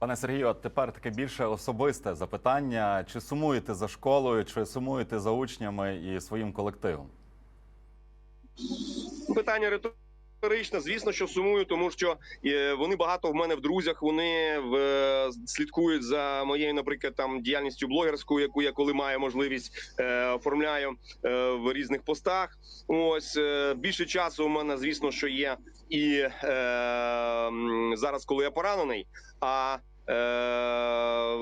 Пане Сергію, от тепер таке більше особисте запитання: чи сумуєте за школою, чи сумуєте за учнями і своїм колективом? Питання риторичне. Звісно, що сумую, тому що е, вони багато в мене в друзях. Вони в, е, слідкують за моєю, наприклад, там діяльністю блогерською, яку я коли маю можливість е, оформляю в різних постах. Ось більше часу у мене, звісно, що є і зараз, коли я поранений. А Е,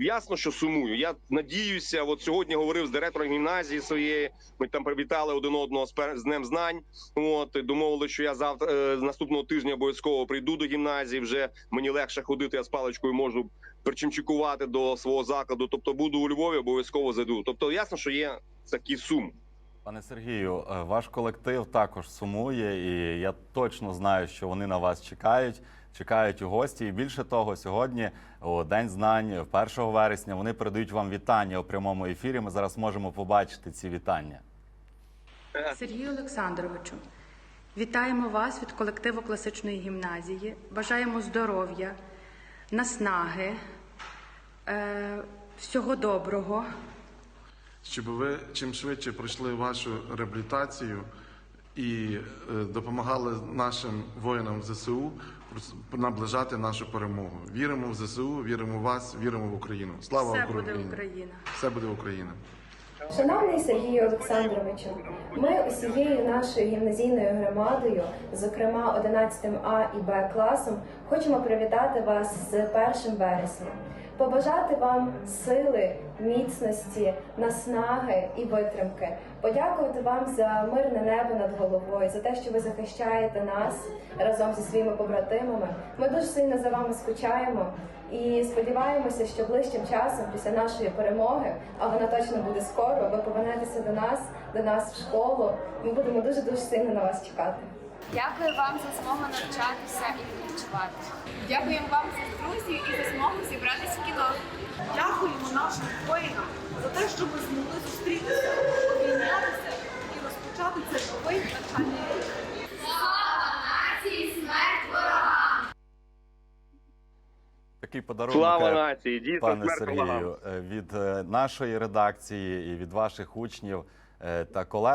ясно, що сумую. Я надіюся, от сьогодні говорив з директором гімназії своєї. Ми там привітали один одного з, днем знань. От і домовили, що я завтра е, наступного тижня обов'язково прийду до гімназії. Вже мені легше ходити. Я з паличкою можу причимчикувати до свого закладу. Тобто буду у Львові, обов'язково зайду. Тобто, ясно, що є такий сум. Пане Сергію, е, ваш колектив також сумує, і я точно знаю, що вони на вас чекають. Чекають у гості. І більше того, сьогодні, у День знань, 1 вересня, вони передають вам вітання у прямому ефірі. Ми зараз можемо побачити ці вітання. Сергію Олександровичу, вітаємо вас від колективу класичної гімназії. Бажаємо здоров'я, наснаги, е, всього доброго. щоб ви чим швидше пройшли вашу реабілітацію і е, допомагали нашим воїнам ЗСУ наближати нашу перемогу. Віримо в ЗСУ, віримо в вас, віримо в Україну. Слава Все Україні! буде Україна. Все буде Україна! Шановний Сергію Олександровичу, ми усією нашою гімназійною громадою, зокрема 11 А і Б класом, хочемо привітати вас з 1 вересня, побажати вам сили, міцності, наснаги і витримки, подякувати вам за мирне небо над головою, за те, що ви захищаєте нас разом зі своїми побратимами. Ми дуже сильно за вами скучаємо. І сподіваємося, що ближчим часом, після нашої перемоги, а вона точно буде скоро, ви повернетеся до нас, до нас в школу. Ми будемо дуже дуже сильно на вас чекати. Дякую вам за змогу навчатися і відпочивати. Дякуємо вам за друзів і за змогу зібратися в кіно. Дякуємо нашим воїнам за те, що ми змогли зустрітися, обійнятися і розпочати цей новий навчальний рік. Такий подарунок. Слава е, нації! Дійсно, Пане смерть. Сергію, е, від е, нашої редакції і від ваших учнів та колег.